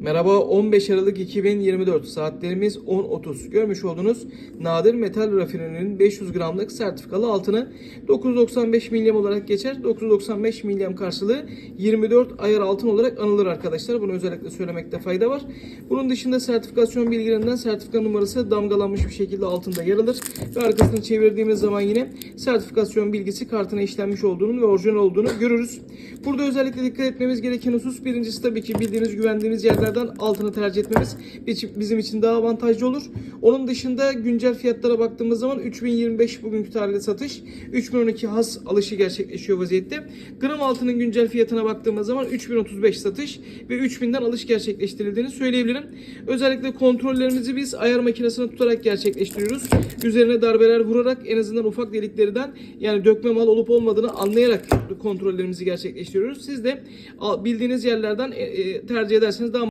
Merhaba 15 Aralık 2024 saatlerimiz 10.30 görmüş olduğunuz nadir metal rafinerinin 500 gramlık sertifikalı altını 995 milyem olarak geçer. 995 milyem karşılığı 24 ayar altın olarak anılır arkadaşlar. Bunu özellikle söylemekte fayda var. Bunun dışında sertifikasyon bilgilerinden sertifika numarası damgalanmış bir şekilde altında yer alır. Ve arkasını çevirdiğimiz zaman yine sertifikasyon bilgisi kartına işlenmiş olduğunu ve orijinal olduğunu görürüz. Burada özellikle dikkat etmemiz gereken husus birincisi tabii ki bildiğiniz güvendiğimiz yerlerden altını tercih etmemiz bizim için daha avantajlı olur. Onun dışında güncel fiyatlara baktığımız zaman 3025 bugünkü tarihte satış, 3012 has alışı gerçekleşiyor vaziyette. Gram altının güncel fiyatına baktığımız zaman 3035 satış ve 3000'den alış gerçekleştirildiğini söyleyebilirim. Özellikle kontrollerimizi biz ayar makinesine tutarak gerçekleştiriyoruz. Üzerine darbeler vurarak en azından ufak deliklerden yani dökme mal olup olmadığını anlayarak kontrollerimizi gerçekleştiriyoruz. Siz de bildiğiniz yerlerden e, e, tercih ederseniz daha